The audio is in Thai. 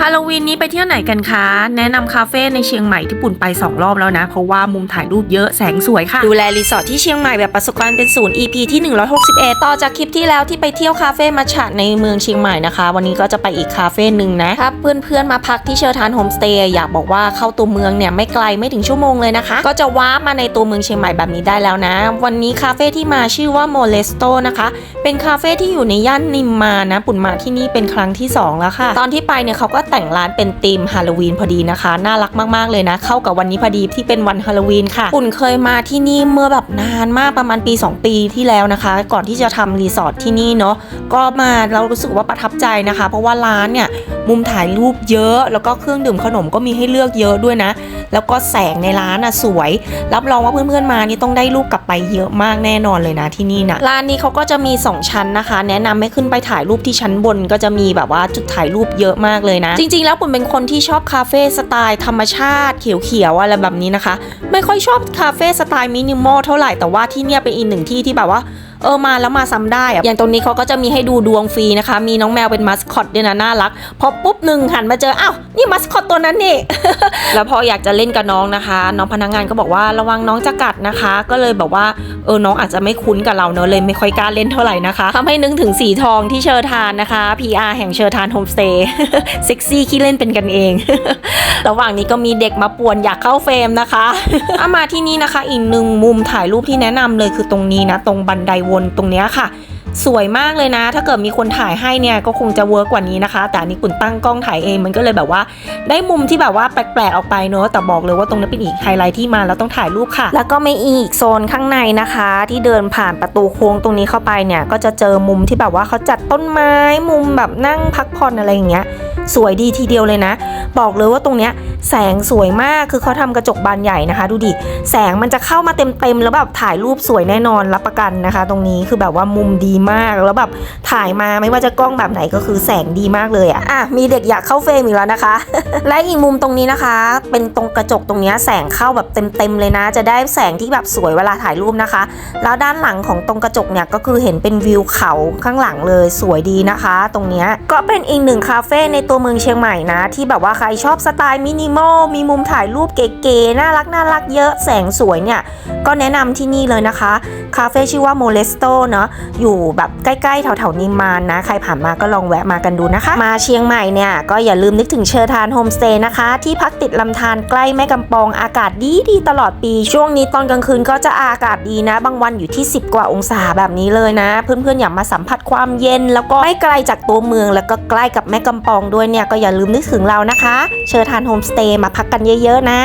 ฮาโลวีนนี้ไปเที่ยวไหนกันคะ แนะนำคาเฟ่ในเชียงใหม่ที่ปุ่นไป 2 รอบแล้วนะ เพราะว่ามุมถ่ายรูปเยอะแสงสวยค่ะ ดูแลรีสอร์ทที่เชียงใหม่แบบประสบการณ์เป็นศูนย์ EP ที่ 161 ต่อจากคลิปที่แล้วที่ไปเที่ยวคาเฟ่มัชฉะในเมืองเชียงใหม่นะคะ วันนี้ก็จะไปอีกคาเฟ่หนึ่งนะถ้าเพื่อนๆมาพักที่เชอร์ทานโฮมสเตย์อยากบอกว่าเข้าตัวเมืองเนี่ยไม่ไกลไม่ถึงชั่วโมงเลยนะคะ ก็จะว้าร์ปมาในตัวเมืองเชียงใหม่แบบนี้ได้แล้วนะ วันนี้คาเฟ่ที่มาชื่อว่าโมเลสโตนะคะเป็นคาเฟ่ที่อยู่ในย่านนิมมานนะปุ่นมาที่นี่เป็นครั้งที่ 2 แล้วค่ะ ตอนที่ไปเนี่ยเขาก็ แต่งร้านเป็นธีมฮาโลวีนพอดีนะคะ น่ารักมากๆเลยนะ เข้ากับวันนี้พอดีที่เป็นวันฮาโลวีนค่ะปุ่นเคยมาที่นี่เมื่อแบบนานมากประมาณปี 2 ปีที่แล้วนะคะ ก่อนที่จะทำรีสอร์ทที่นี่เนาะก็มาเรารู้สึกว่าประทับใจนะคะ เพราะว่าร้านเนี่ยมุมถ่ายรูปเยอะ แล้วก็เครื่องดื่มขนมก็มีให้เลือกเยอะด้วยนะ แล้วก็แสงในร้านอะสวย รับรองว่าเพื่อนๆมานี่ต้องได้รูปกลับไปเยอะมากแน่นอนเลยนะที่นี่นะร้านนี้เขาก็จะมี 2 ชั้นนะคะ แนะนำให้ขึ้นไปถ่ายรูปที่ชั้นบนก็จะมีแบบว่าจุดถ่ายรูปเยอะมากเลยนะ จริง ๆ แล้วปุ่นเป็นคนที่ชอบคาเฟ่สไตล์ธรรมชาติเขียวๆอะไรแบบนี้นะคะ ไม่ค่อยชอบคาเฟ่สไตล์มินิมอลเท่าไหร่แต่ว่าที่เนี่ยเป็นอีกหนึ่งที่ที่แบบว่า เออมาแล้วมาซ้ำได้อะอย่างตรงนี้เขาก็จะมีให้ดูดวงฟรีนะคะ มีน้องแมวเป็นมัสคอตด้วยนะน่ารัก พอปุ๊บหนึ่งหันมาเจออ้าวนี่มัสคอตตัวนั้นนี่แล้วพออยากจะเล่นกับน้องนะคะ น้องพนักงานก็บอกว่าระวังน้องจะกัดนะคะ ก็เลยแบบว่าเออน้องอาจจะไม่คุ้นกับเราเนอะเลยไม่ค่อยกล้าเล่นเท่าไหร่นะคะทำให้นึกถึงสีทองที่เชอร์ทานนะคะ PR แห่งเชอร์ทานโฮมสเตย์เซ็กซี่ขี้เล่นเป็นกันเอง ระหว่างนี้ก็มีเด็กมาป่วนอยากเข้าเฟรมนะคะอามาที่นี่นะคะ อีกหนึ่งมุมถ่ายรูปที่แนะนำเลยคือตรงนี้นะ ตรงบันไดวนตรงนี้ค่ะ สวยมากเลยนะ ถ้าเกิดมีคนถ่ายให้เนี่ยก็คงจะเวิร์กกว่านี้นะคะ แต่อันนี้คุณตั้งกล้องถ่ายเองมันก็เลยแบบว่า ได้มุมที่แบบว่าแปลกๆออกไปเนอะแต่บอกเลยว่าตรงนี้เป็นอีกไฮไลท์ที่มาแล้วต้องถ่ายรูปค่ะ แล้วก็ไมีอีกโซนข้างในนะคะ ที่เดินผ่านประตูโค้งตรงนี้เข้าไปเนี่ย ก็จะเจอมุมที่แบบว่าเขาจัดต้นไม้มุมแบบนั่งพักผ่อนอะไรอย่างเงี้ย สวยดีทีเดียวเลยนะ บอกเลยว่าตรงเนี้ยแสงสวยมากคือเขาทำกระจกบานใหญ่นะคะ ดูดิแสงมันจะเข้ามาเต็มๆแล้วแบบถ่ายรูปสวยแน่นอนรับประกันนะคะ ตรงนี้คือแบบว่ามุมดีมากแล้วแบบถ่ายมาไม่ว่าจะกล้องแบบไหนก็คือแสงดีมากเลยอะอะมีเด็กอยากเข้าเฟรมอีกแล้วนะคะ และอีกมุมตรงนี้นะคะ เป็นตรงกระจกตรงเนี้ยแสงเข้าแบบเต็มๆเลยนะ จะได้แสงที่แบบสวยเวลาถ่ายรูปนะคะ แล้วด้านหลังของตรงกระจกเนี่ยก็คือเห็นเป็นวิวเขาข้างหลังเลยสวยดีนะคะ ตรงเนี้ยก็เป็นอีกหนึ่งคาเฟ่ในตัวัวเมืองเชียงใหม่นะ ที่แบบว่าใครชอบสไตล์มินิมอลมีมุมถ่ายรูปเก๋ๆน่ารักน่ารักเยอะแสงสวยเนี่ย ก็แนะนำที่นี่เลยนะคะ คาเฟ่ชื่อว่าโมเลสโตเนาะอยู่แบบใกล้ๆแถวๆนิมมานนะ ใครผ่านมาก็ลองแวะมากันดูนะคะ มาเชียงใหม่เนี่ย ก็อย่าลืมนึกถึงเชอร์ทานโฮมสเตย์นะคะ ที่พักติดลำธารใกล้แม่กำปองอากาศดีดีตลอดปีช่วงนี้ตอนกลางคืนก็จะอากาศดีนะ บางวันอยู่ที่ 10 กว่าองศาแบบนี้เลยนะ เพื่อนๆอยากมาสัมผัสความเย็น แล้วก็ไม่ไกลจากตัวเมืองแล้วก็ใกล้กับแม่กำปองด้วยเนี่ยก็อย่าลืมนึกถึงเรานะคะ เชิญทานโฮมสเตย์มาพักกันเยอะๆนะ